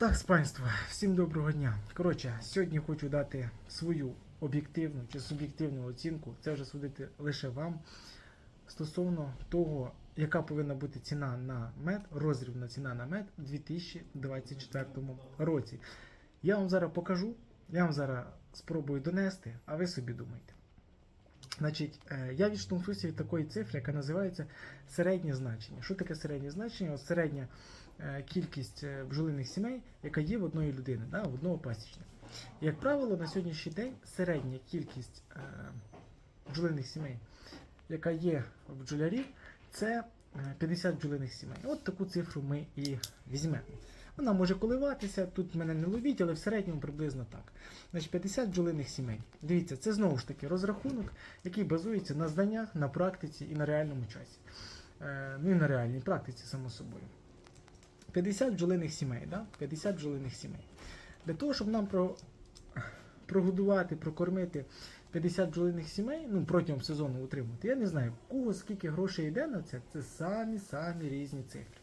Так, спанство, всім доброго дня. Коротше, сьогодні хочу дати свою об'єктивну чи суб'єктивну оцінку. Це вже судити лише вам стосовно того, яка повинна бути ціна на мед, розрібна ціна на мед у 2024 році. Я вам зараз покажу, я вам зараз спробую донести, а ви собі думайте. Значить, е, я відштовхнувся від такої цифри, яка називається середнє значення. Що таке середнє значення? От середня кількість е, бджолиних сімей, яка є в одної людини, да, в одного пасічника. Як правило, на сьогоднішній день середня кількість е, бджолиних сімей, яка є в бджолярів, це е, 50 бджолиних сімей. От таку цифру ми і візьмемо. Вона може коливатися, тут мене не ловіть, але в середньому приблизно так. Значить, 50 бджолиних сімей. Дивіться, це знову ж таки розрахунок, який базується на знаннях, на практиці і на реальному часі. Е, ну і на реальній практиці, само собою. 50 бджолиних сімей, да? 50 бджолиних сімей. Для того, щоб нам про, прогодувати, прокормити 50 бджолиних сімей, ну протягом сезону утримувати, я не знаю, кого скільки грошей йде на це, це самі-самі різні цифри.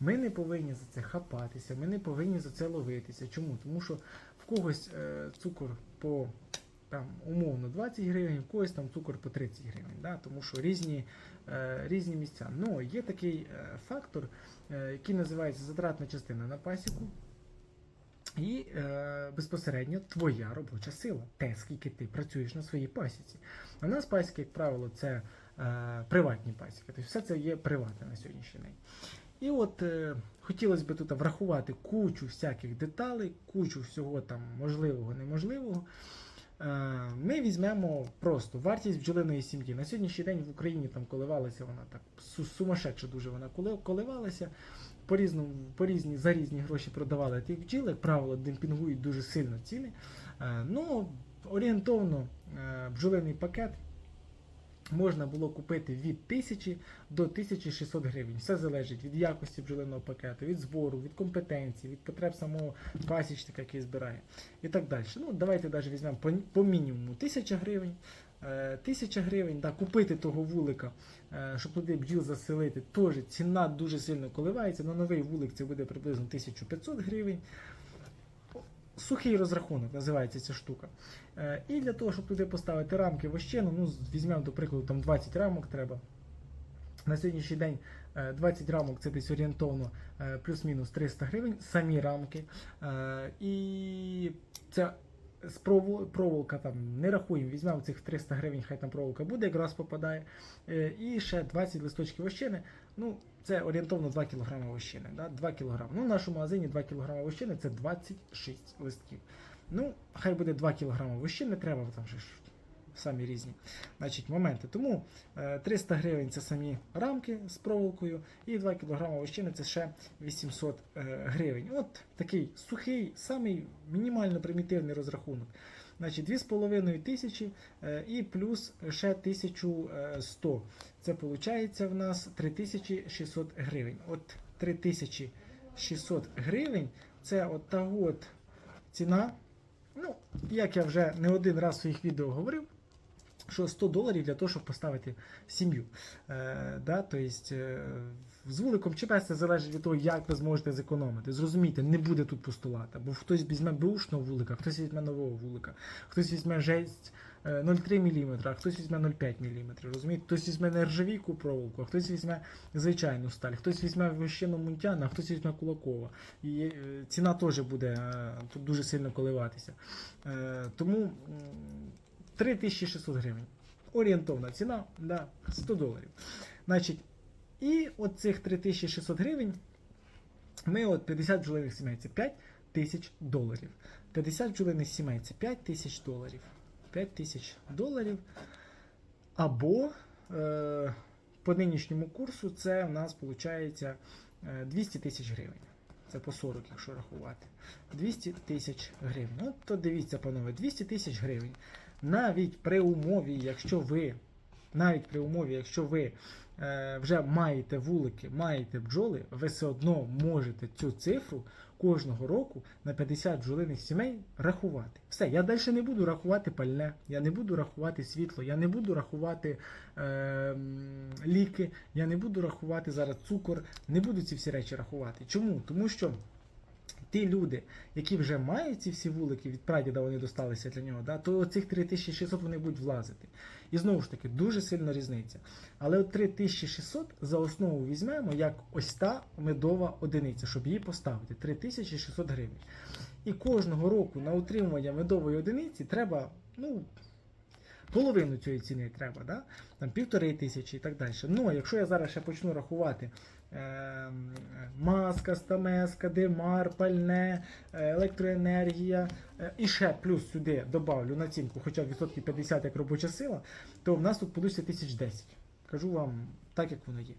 Ми не повинні за це хапатися, ми не повинні за це ловитися. Чому? Тому що в когось е, цукор по там, умовно 20 гривень, в когось там цукор по 30 гривень. Да? Тому що різні, е, різні місця. Ну, є такий е, фактор, е, який називається затратна частина на пасіку. І е, безпосередньо твоя робоча сила, те, скільки ти працюєш на своїй пасіці. У нас пасіки, як правило, це е, приватні пасіки. Тобто все це є приватне на сьогоднішній день. І от е, хотілося б тут врахувати кучу всяких деталей, кучу всього там можливого, неможливого. Е, ми візьмемо просто вартість бджолиної сім'ї. На сьогоднішній день в Україні там коливалася вона так су- сумасшедше дуже вона коли- коливалася. По різному, по різні, за різні гроші продавали тих бджіл, як правило, демпінгують дуже сильно ціни. Е, ну, орієнтовно е, бджолиний пакет можна було купити від 1000 до 1600 гривень. Все залежить від якості бджолиного пакету, від збору, від компетенції, від потреб самого пасічника, який збирає, і так далі. Ну, давайте навіть візьмемо по, по мінімуму 1000 гривень. Е, 1000 гривень, да, купити того вулика, е, щоб туди бджіл заселити, теж ціна дуже сильно коливається. На новий вулик це буде приблизно 1500 гривень. Сухий розрахунок називається ця штука. Е, І для того, щоб туди поставити рамки вощину, ну, візьмемо, до прикладу, там 20 рамок треба. На сьогоднішній день е, 20 рамок це десь орієнтовно е, плюс-мінус 300 гривень, самі рамки. Е, І це з проволока там не рахуємо, візьмемо цих 300 гривень, хай там проволока буде, якраз попадає. Е, І ще 20 листочків вощини. Ну, це орієнтовно 2 кг вощини. Да? 2 кг. Ну, в нашому магазині 2 кг вощини це 26 листків. Ну, хай буде 2 кг вощини, треба там же ж самі різні значить, моменти. Тому е, 300 гривень це самі рамки з проволокою, і 2 кг вощини це ще 800 е, гривень. От такий сухий, самий мінімально примітивний розрахунок. Значить, 2,5 тисячі е, і плюс ще 1100. Це виходить в нас 3600 гривень. От 3600 гривень це от та от ціна. Ну, як я вже не один раз в своїх відео говорив, що 100 доларів для того, щоб поставити сім'ю. Е, да, то е, з вуликом без це залежить від того, як ви зможете зекономити. Зрозумійте, не буде тут постулата, бо хтось візьме бушного вулика, хтось візьме нового вулика, хтось візьме жесть е, 0,3 мм, а хтось візьме 0,5 мм. Розумієте? Хтось візьме нержавійку проволоку, а хтось візьме звичайну сталь, хтось візьме вищину Мунтяна, а хтось візьме Кулакова. І е, ціна теж буде е, тут дуже сильно коливатися. Е, тому м, 3600 гривень. Орієнтовна ціна да, 100 доларів. Значить, і от цих 3600 гривень ми от 50 бджолиних сімей це 5 тисяч доларів. 50 бджолиних сімей це 5 тисяч доларів. 5 тисяч доларів. Або е, по нинішньому курсу це у нас виходить 200 тисяч гривень. Це по 40, якщо рахувати. 200 тисяч гривень. От то дивіться, панове, 200 тисяч гривень. Навіть при умові, якщо ви, навіть при умові, якщо ви е, вже маєте вулики, маєте бджоли, ви все одно можете цю цифру кожного року на 50 бджолиних сімей рахувати. Все, я далі не буду рахувати пальне, я не буду рахувати світло, я не буду рахувати е, ліки, я не буду рахувати зараз цукор, не буду ці всі речі рахувати. Чому? Тому що ті люди, які вже мають ці всі вулики, від прадіда вони досталися для нього, да, то оцих 3600 вони будуть влазити. І знову ж таки, дуже сильна різниця. Але от 3600 за основу візьмемо як ось та медова одиниця, щоб її поставити. 3600 гривень. І кожного року на утримування медової одиниці треба, ну, половину цієї ціни треба, да? там півтори тисячі і так далі. Ну, якщо я зараз ще почну рахувати маска, стамеска, димар, пальне, е, електроенергія, е, і ще плюс сюди добавлю націнку хоча відсотки 50 як робоча сила, то в нас тут вийде 1010. Кажу вам так, як воно є.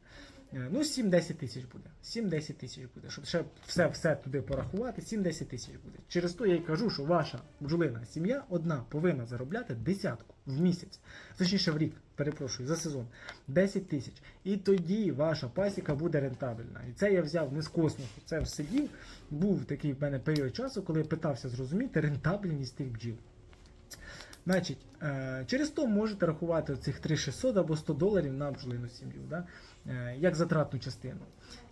Е, Ну, 7-10 тисяч буде. 7-10 тисяч буде. Щоб ще все, все туди порахувати, 7-10 тисяч буде. Через то я й кажу, що ваша бджолина сім'я одна повинна заробляти десятку в місяць. Точніше в рік, перепрошую, за сезон. 10 тисяч. І тоді ваша пасіка буде рентабельна. І це я взяв не з космосу. Це сидів. Був такий в мене період часу, коли я питався зрозуміти рентабельність тих бджіл. Значить, е, через то можете рахувати цих 3600 або 100 доларів на бджолину сім'ю, да? Е, як затратну частину.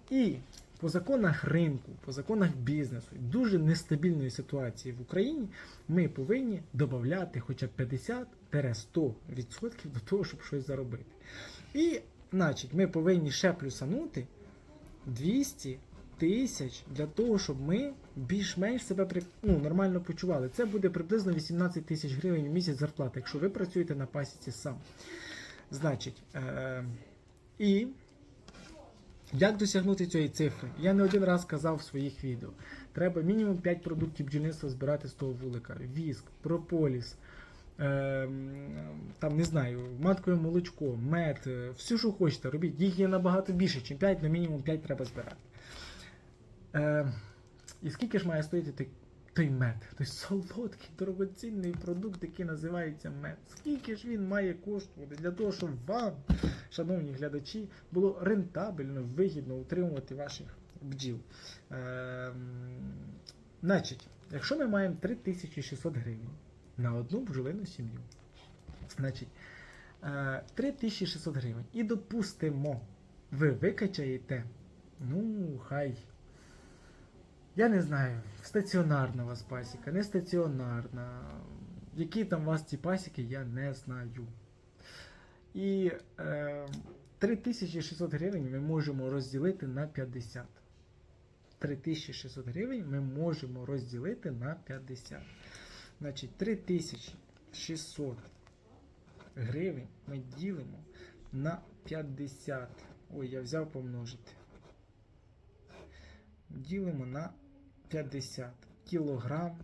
І по законах ринку, по законах бізнесу, дуже нестабільної ситуації в Україні, ми повинні додати хоча б 50-100% до того, щоб щось заробити. І, значить, ми повинні ще плюсанути 200 тисяч для того, щоб ми більш-менш себе ну, нормально почували. Це буде приблизно 18 тисяч гривень в місяць зарплати, якщо ви працюєте на пасіці сам. Значить, е- і як досягнути цієї цифри? Я не один раз казав в своїх відео. Треба мінімум 5 продуктів бджільництва збирати з того вулика: віск, прополіс. е, Там не знаю, маткове молочко, мед, е, все, що хочете, робіть. Їх є набагато більше, ніж 5, але мінімум 5 треба збирати. Е, і скільки ж має стоїти той, мед? Той солодкий, дорогоцінний продукт, який називається мед. Скільки ж він має коштувати для того, щоб вам, шановні глядачі, було рентабельно, вигідно утримувати ваших бджіл? Е, значить, якщо ми маємо 3600 гривень на одну бджолину сім'ю, значить, е, 3600 гривень. І допустимо, ви викачаєте, ну, хай. Я не знаю, стаціонарна у вас пасіка, не стаціонарна. Які там у вас ці пасіки, я не знаю. І е, 3600 гривень ми можемо розділити на 50. 3600 гривень ми можемо розділити на 50. Значить, 3600 гривень ми ділимо на 50. Ой, я взяв помножити. Ділимо на 50 кілограм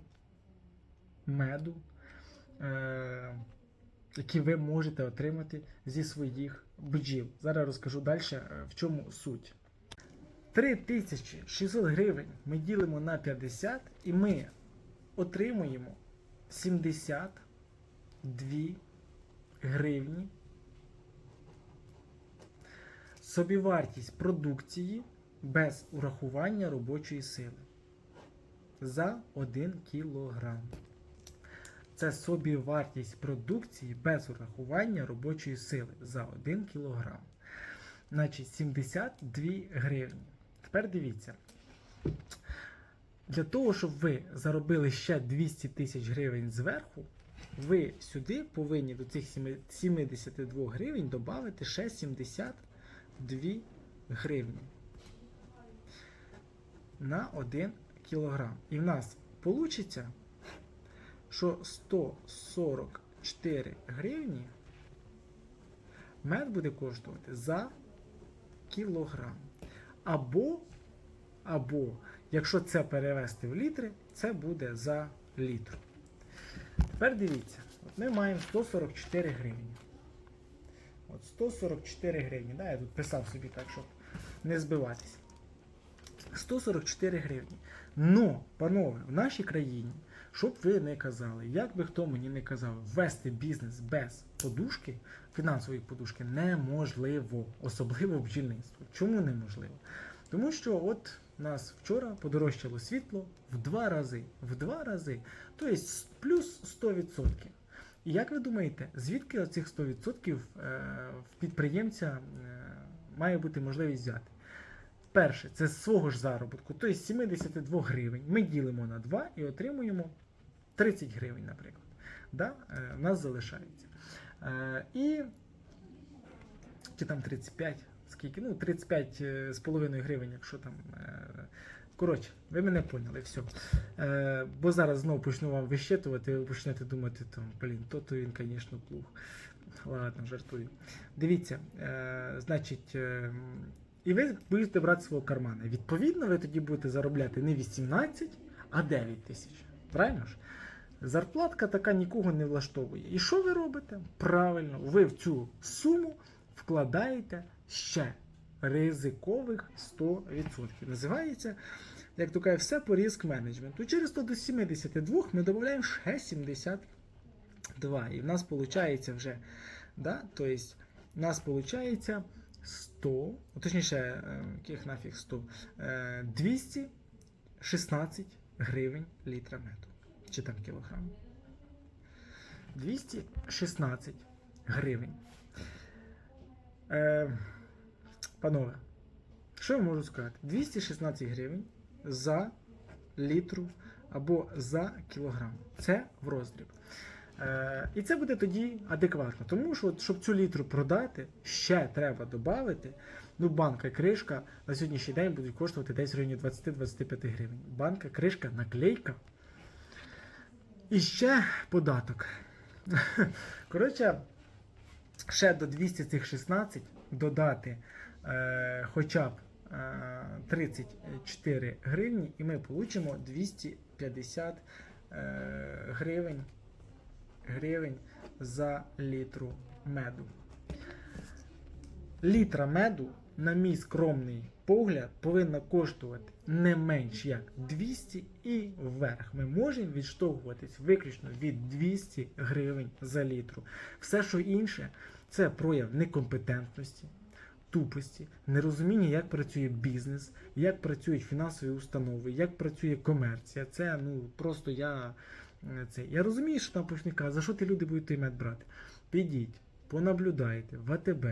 меду, е, які ви можете отримати зі своїх бджіл. Зараз розкажу далі, в чому суть. 3600 гривень ми ділимо на 50 і ми отримуємо 72 гривні. Собівартість продукції без урахування робочої сили за 1 кілограм. Це собівартість продукції без урахування робочої сили за 1 кілограм. Значить, 72 гривні. Тепер дивіться. Для того, щоб ви заробили ще 200 тисяч гривень зверху, ви сюди повинні до цих 72 гривень додати ще 72 гривні на 1 кілограм. І в нас вийде, що 144 гривні мед буде коштувати за кілограм. Або, або, якщо це перевести в літри, це буде за літр. Тепер дивіться, от ми маємо 144 гривні. От 144 гривні. Да, я тут писав собі так, щоб не збиватися. 144 гривні. Ну, панове, в нашій країні, щоб ви не казали, як би хто мені не казав, вести бізнес без подушки, фінансової подушки неможливо, особливо в бджільництво. Чому неможливо? Тому що от нас вчора подорожчало світло в два рази. В два рази. Тобто плюс 100%. І як ви думаєте, звідки оцих 100% е, в підприємця е, має бути можливість взяти? Перше, це з свого ж заробітку, тобто з 72 гривень. Ми ділимо на 2 і отримуємо 30 гривень, наприклад. Да? Е, У нас залишається. Е, І чи там 35, скільки? Ну, 35 е, з половиною гривень, якщо там. е, Коротше, ви мене поняли, все. Е, бо зараз знову почну вам вищитувати, ви почнете думати, там, блін, то то він, звісно, плуг. Ладно, жартую. Дивіться, е, значить, е, і ви будете брати свого кармана. Відповідно, ви тоді будете заробляти не 18, а 9 тисяч. Правильно ж? Зарплатка така нікого не влаштовує. І що ви робите? Правильно, ви в цю суму вкладаєте ще ризикових 100%. Називається, як то кажуть, все по риск менеджменту. Через 100 до 72 ми додаємо ще 72. І в нас виходить вже, да, то есть, у нас виходить 100, точніше, е, яких нафіг 100, е, 216 гривень літра меду. Чи там кілограм. 216 гривень. Е, панове, що я можу сказати? 216 гривень за літру або за кілограм. Це в роздріб. Е, і це буде тоді адекватно. Тому що, щоб цю літру продати, ще треба додати. Ну, банка кришка на сьогоднішній день будуть коштувати десь в районі 20-25 гривень. Банка, кришка, наклейка. І ще податок. Коротше, ще до 200 цих 16 додати е, хоча б е, 34 гривні, і ми получимо 250 е, гривень, гривень за літру меду. Літра меду, на мій скромний погляд, повинна коштувати не менш як 200 і вверх. Ми можемо відштовхуватись виключно від 200 гривень за літру. Все, що інше, це прояв некомпетентності, тупості, нерозуміння, як працює бізнес, як працюють фінансові установи, як працює комерція. Це ну просто я. Е, Це. Я розумію, що там казати, за що ти люди будуть той мед брати? Підіть, понаблюдайте в АТБ,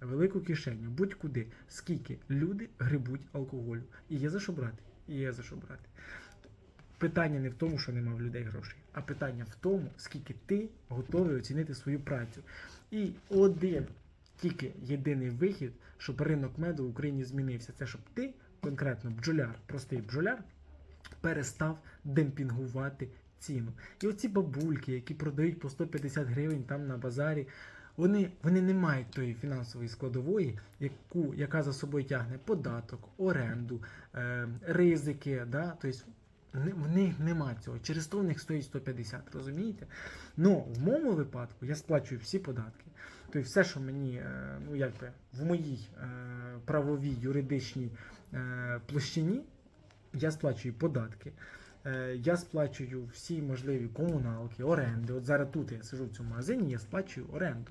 велику кишеню, будь-куди, скільки люди грибуть алкоголю. І є за що брати. І є за що брати. Питання не в тому, що нема в людей грошей, а питання в тому, скільки ти готовий оцінити свою працю. І один тільки єдиний вихід, щоб ринок меду в Україні змінився. Це щоб ти, конкретно бджоляр, простий бджоляр, перестав демпінгувати ціну. І оці бабульки, які продають по 150 гривень там на базарі, вони, вони не мають тої фінансової складової, яку, яка за собою тягне податок, оренду, е, ризики. Да? Тобто в них нема цього. Через то в них стоїть 150, розумієте? Ну, в моєму випадку я сплачую всі податки. Тобто все, що мені, е, ну якби в моїй е, правовій юридичній е, площині, я сплачую податки. Е, Я сплачую всі можливі комуналки, оренди. От зараз тут я сижу в цьому магазині, я сплачую оренду.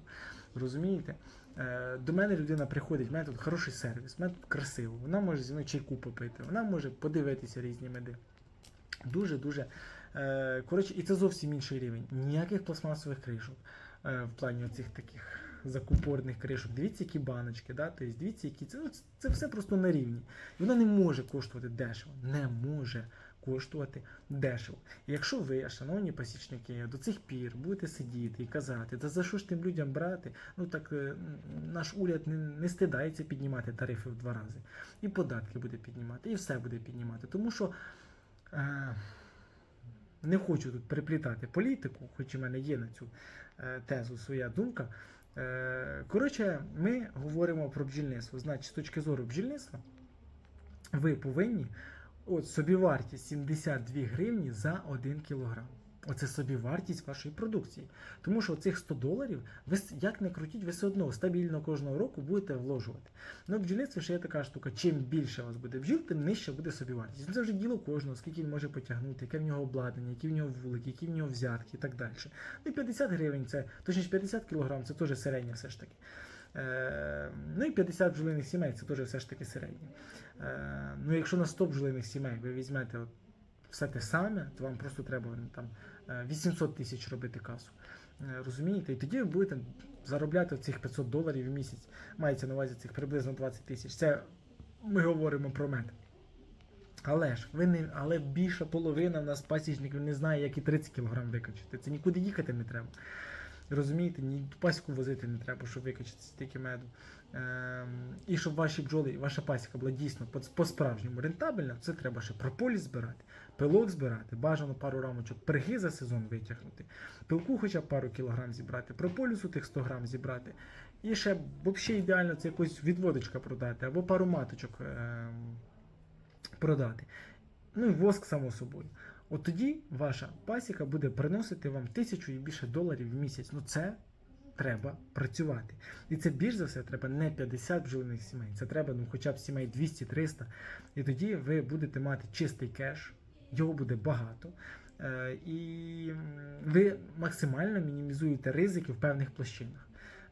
Розумієте? Е, До мене людина приходить, в мене тут хороший сервіс, в мене тут красиво. Вона може зі мною чайку попити, вона може подивитися різні меди. Дуже-дуже. Е, коротше, і це зовсім інший рівень. Ніяких пластмасових кришок в плані оцих таких закупорних кришок. Дивіться, які баночки, да? тобто, дивіться, які це, ну, це все просто на рівні. І вона не може коштувати дешево. Не може коштувати дешево. І якщо ви, шановні пасічники, до цих пір будете сидіти і казати, та за що ж тим людям брати? Ну так е, наш уряд не, не стидається піднімати тарифи в два рази. І податки буде піднімати, і все буде піднімати. Тому що. Е, не хочу тут переплітати політику, хоч у мене є на цю е, тезу своя думка. Е, коротше, ми говоримо про бджільництво. Значить, з точки зору бджільництва, ви повинні от собівартість 72 гривні за 1 кілограм. Оце собівартість вашої продукції. Тому що цих 100 доларів, ви як не крутіть, ви все одно стабільно кожного року будете вложувати. Ну, в бджільництві ще є така штука, чим більше у вас буде бджіл, тим нижче буде собівартість. Ну, Це вже діло кожного, скільки він може потягнути, яке в нього обладнання, які в нього вулики, які в нього взятки і так далі. Ну і 50 гривень це, точніше 50 кілограм, це теж середнє все ж таки. Е, ну і 50 бджолиних сімей це теж все ж таки середнє. Е, ну якщо на 100 бджолиних сімей ви візьмете от все те саме, то вам просто треба там 800 тисяч робити касу. Е, Розумієте? І тоді ви будете заробляти цих 500 доларів в місяць. Мається на увазі цих приблизно 20 тисяч. Це ми говоримо про мед. Але ж ви не, але більша половина в нас пасічників не знає, як і 30 кг викачати. Це нікуди їхати не треба. Розумієте, ні пасіку возити не треба, щоб викачати стільки меду. Ем, і щоб ваші бджоли, ваша пасіка була дійсно по- по-справжньому рентабельна, це треба ще прополіс збирати, пилок збирати, бажано пару рамочок перги за сезон витягнути, пилку хоча б пару кілограм зібрати, прополісу тих 100 грам зібрати. І ще взагалі ідеально це якось відводочка продати або пару маточок ем, продати. Ну і воск, само собою. От тоді ваша пасіка буде приносити вам тисячу і більше доларів в місяць. Ну це треба працювати. І це більш за все треба не 50 бджолиних сімей, це треба ну, хоча б сімей 200-300. І тоді ви будете мати чистий кеш, його буде багато. Е, і ви максимально мінімізуєте ризики в певних площинах.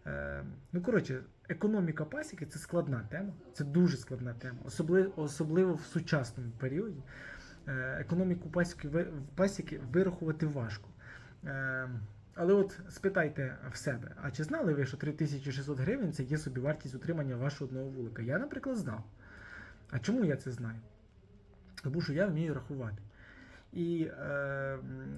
Е, ну, коротше, економіка пасіки це складна тема, це дуже складна тема, особливо, особливо в сучасному періоді. Е, економіку пасіки, пасіки вирахувати важко. Але от спитайте в себе, а чи знали ви, що 3600 гривень це є собівартість утримання вашого одного вулика? Я, наприклад, знав. А чому я це знаю? Тому що я вмію рахувати. І е,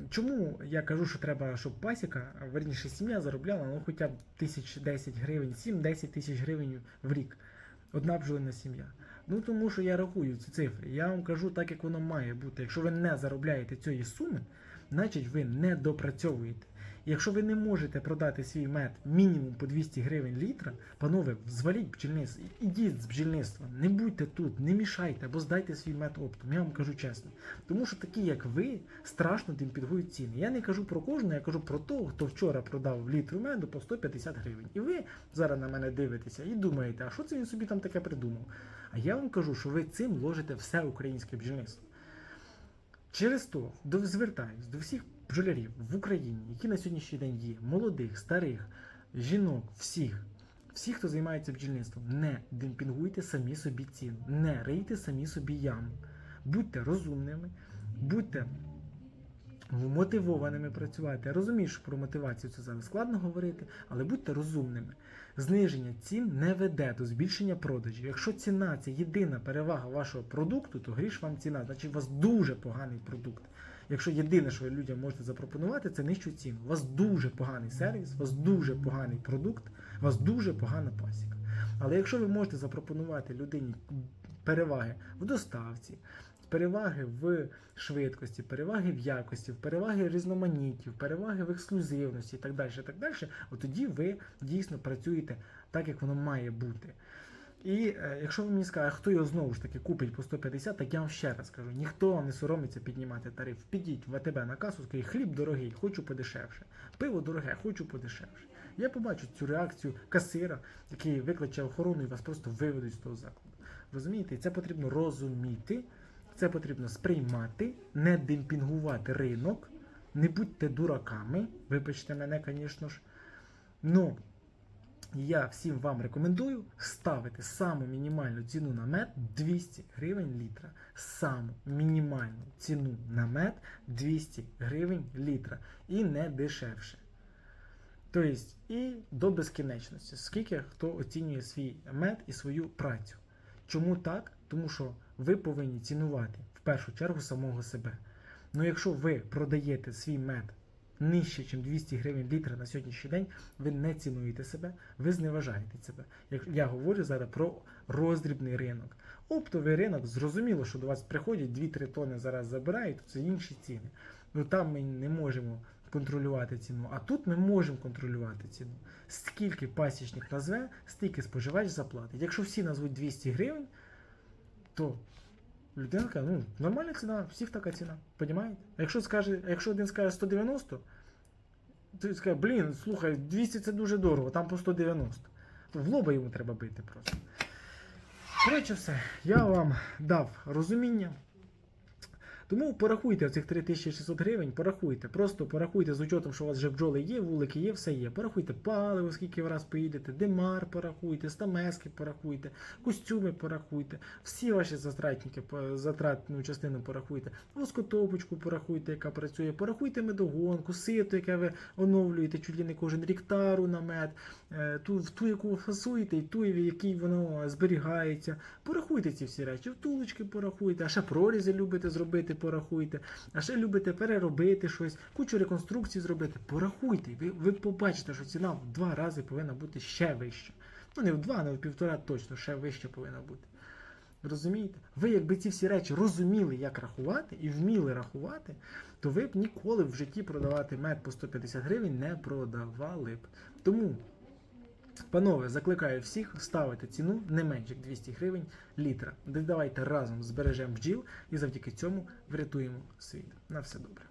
чому я кажу, що треба, щоб пасіка, верніше сім'я заробляла ну, хоча б тисяч 10 гривень, 7-10 тисяч гривень в рік. Одна бджолина сім'я. Ну тому що я рахую ці цифри. Я вам кажу так, як воно має бути. Якщо ви не заробляєте цієї суми, значить ви не допрацьовуєте. Якщо ви не можете продати свій мед мінімум по 200 гривень літра, панове, зваліть бджільництво, ідіть з бджільництва, не будьте тут, не мішайте або здайте свій мед оптом. Я вам кажу чесно. Тому що такі, як ви, страшно демпінгують ціни. Я не кажу про кожного, я кажу про того, хто вчора продав літру меду по 150 гривень. І ви зараз на мене дивитеся і думаєте, а що це він собі там таке придумав? А я вам кажу, що ви цим ложите все українське бджільництво. Через то звертаюсь до всіх бджолярів в Україні, які на сьогоднішній день є, молодих, старих, жінок, всіх, всіх, хто займається бджільництвом, не демпінгуйте самі собі ціну, не рийте самі собі яму. Будьте розумними, будьте мотивованими працювати. Я розумію, що про мотивацію це зараз складно говорити, але будьте розумними. Зниження цін не веде до збільшення продажів. Якщо ціна це єдина перевага вашого продукту, то гріш вам ціна, значить у вас дуже поганий продукт. Якщо єдине, що людям можете запропонувати, це нижчу ціну. У вас дуже поганий сервіс, у вас дуже поганий продукт, у вас дуже погана пасіка. Але якщо ви можете запропонувати людині переваги в доставці, переваги в швидкості, переваги в якості, переваги в різноманітті, переваги в ексклюзивності і так далі, так далі, от тоді ви дійсно працюєте так, як воно має бути. І е, якщо ви мені скажете, хто його знову ж таки купить по 150, так я вам ще раз кажу, ніхто не соромиться піднімати тариф. Підіть в АТБ на касу, скажіть, хліб дорогий, хочу подешевше. Пиво дороге, хочу подешевше. Я побачу цю реакцію касира, який викличе охорону і вас просто виведуть з того закладу. Розумієте? Це потрібно розуміти, це потрібно сприймати, не демпінгувати ринок, не будьте дураками, вибачте мене, звісно ж. Ну, я всім вам рекомендую ставити саму мінімальну ціну на мед 200 гривень літра. Саму мінімальну ціну на мед 200 гривень літра. І не дешевше. Тобто, і до безкінечності, скільки хто оцінює свій мед і свою працю. Чому так? Тому що ви повинні цінувати в першу чергу самого себе. Ну якщо ви продаєте свій мед нижче, ніж 200 гривень літра на сьогоднішній день, ви не цінуєте себе, ви зневажаєте себе. Як я говорю зараз про роздрібний ринок. Оптовий ринок, зрозуміло, що до вас приходять 2-3 тони зараз забирають, то це інші ціни. Ну там ми не можемо контролювати ціну, а тут ми можемо контролювати ціну. Скільки пасічник назве, стільки споживач заплатить. Якщо всі назвуть 200 гривень, то людина каже, ну, нормальна ціна, всіх така ціна. Понімаєте? А якщо скаже, якщо один скаже 190, то він скаже, блін, слухай, 200 це дуже дорого, там по 190. То в лоба йому треба бити просто. Коротше, все, я вам дав розуміння. Тому порахуйте цих 3600 гривень, порахуйте. Просто порахуйте з учетом, що у вас вже бджоли є, вулики є, все є. Порахуйте паливо, скільки ви раз поїдете, демар порахуйте, стамески порахуйте, костюми порахуйте, всі ваші затратники, затратну частину порахуйте, воскотопочку порахуйте, яка працює, порахуйте медогонку, сито, яке ви оновлюєте чуть ли не кожен рік тару на мед, е, ту, в ту, яку фасуєте, і ту, в якій воно зберігається. Порахуйте ці всі речі, втулочки порахуйте, а ще прорізи любите зробити, порахуйте, а ще любите переробити щось, кучу реконструкцій зробити. Порахуйте, ви, ви побачите, що ціна в два рази повинна бути ще вища. Ну не в два, не в півтора точно, ще вища повинна бути. Розумієте? Ви, якби ці всі речі розуміли, як рахувати, і вміли рахувати, то ви б ніколи в житті продавати мед по 150 гривень не продавали б. Тому, панове, закликаю всіх ставити ціну не менш як 200 гривень літра. Давайте разом збережемо бджіл і завдяки цьому врятуємо світ. На все добре.